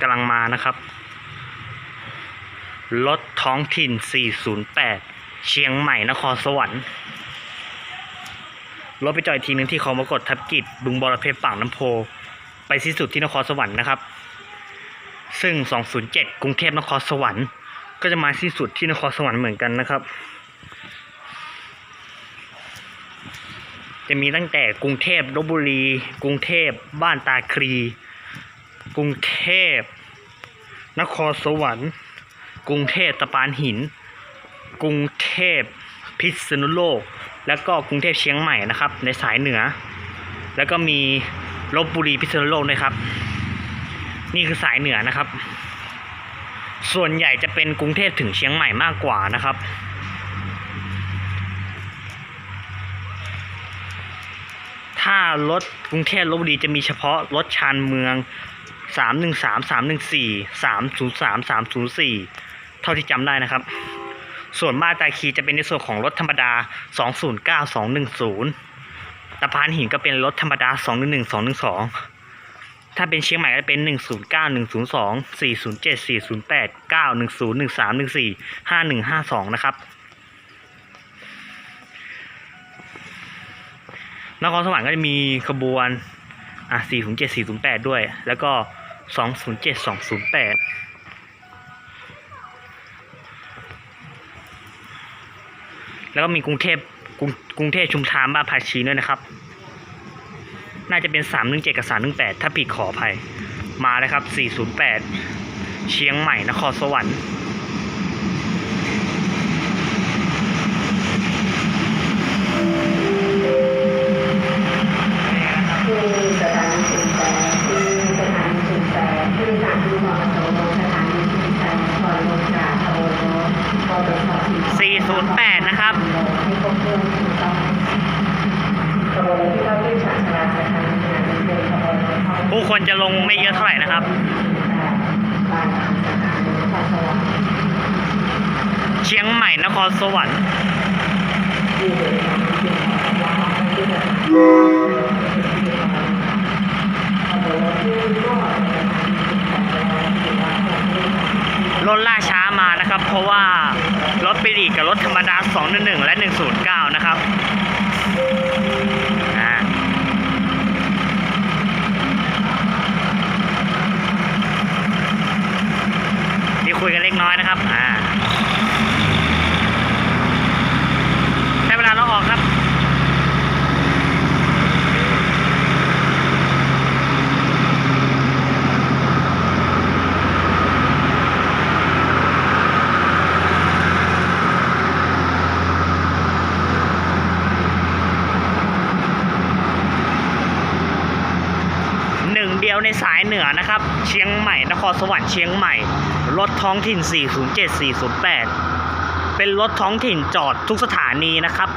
กำลังมานะครับ รถท้องถิ่น 408 เชียงใหม่นครสวรรค์ รถไปจอดอีกทีหนึ่งที่เขามากดทับกิจบึงบอระเพชรปากน้ำโพ ไปสิ้นสุดที่นครสวรรค์นะครับ ซึ่ง 207 กรุงเทพนครสวรรค์ ก็จะมาสิ้นสุดที่นครสวรรค์เหมือนกันนะครับ จะมีตั้งแต่กรุงเทพลบบุรี กรุงเทพบ้านตาคลี กรุงเทพ นครสวรรค์ กรุงเทพตะปานหิน กรุงเทพพิษณุโลก แล้วก็กรุงเทพเชียงใหม่นะครับ ในสายเหนือ แล้วก็มีลบบุรีพิษณุโลกด้วยครับ นี่คือสายเหนือนะครับ ส่วนใหญ่จะเป็นกรุงเทพถึงเชียงใหม่มากกว่านะครับถ้ารถกรุงเทพลบบุรีจะมีเฉพาะรถชานเมือง สามหนึ่งสามสามหนึ่งสี่สามศูนย์สามสามศูนย์สี่เท่าที่จำได้นะครับ ส่วนมาตาคีจะเป็นในส่วนของรถธรรมดาสองศูนย์เก้าสองหนึ่งศูนย์ตะพานหินก็เป็นรถธรรมดาสองหนึ่งหนึ่งสองหนึ่งสองถ้าเป็นเชียงใหม่ก็เป็นหนึ่งศูนย์เก้าหนึ่งศูนย์สองสี่ศูนย์เจ็ดสี่ศูนย์แปดเก้าหนึ่งศูนย์หนึ่งสามหนึ่งสี่ห้าหนึ่งห้าสองนะครับ นครสวรรค์ก็จะมีขบวน อะสี่ศูนย์เจ็ดสี่ศูนย์แปดด้วย แล้วก็ 207 208แล้วก็มีกรุงเทพกรุงกรุงเทพชุมทางบ้านภาชีด้วยนะครับ น่าจะเป็น317กับ318ถ้าผิดขออภัย มาเลยครับ408เชียงใหม่นครสวรรค์ ที่สถานีชุมแพที่สถานีชุมแพที่สถานีมอโสสถานีชุมแพคอยลงกราบขบวนรถมอเตอร์ไซค์ 408 นะครับ ให้ครบถ้วนถูกต้องขบวนรถที่เข้าขึ้นฉากชราสถานีขณะนี้เป็นขบวนร ควรจะลงไม่เยอะเท่าไหร่นะครับ เชียงใหม่นครสวรรค์รถล่าช้ามานะครับ เพราะว่ารถปีรีกับรถธรรมดา 211 และ 109 นะครับอ่านี่คุยกันเล็กน้อยนะครับ อ่าได้เวลาเราออกครับ หนึ่งเดียว ในสายเหนือนะครับ เชียงใหม่ นครสวรรค์เชียงใหม่ รถท้องถิ่น 407 408 เป็นรถท้องถิ่นจอดทุกสถานีนะครับ